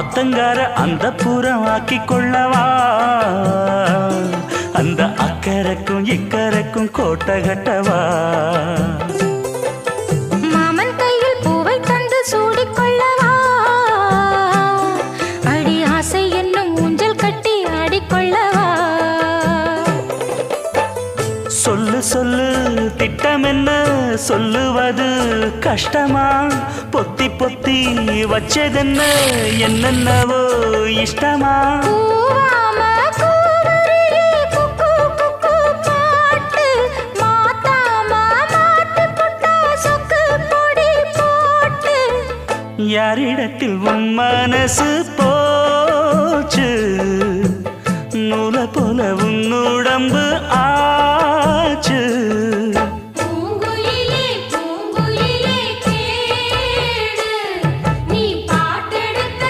ஆத்தங்கார அந்த புறம் ஆக்கி கொள்ளவா அந்த அக்கறைக்கும் இக்கரைக்கும் கோட்டை கட்டவா? சொல்லு திட்டம் என்ன சொல்லுவது கஷ்டமா? பொத்தி பொத்தி வச்சதென்ன என்னென்னவோ இஷ்டமா? யாரிடத்தில் உன் மனசு போச்சு? நூலை போல உன் உடம்பு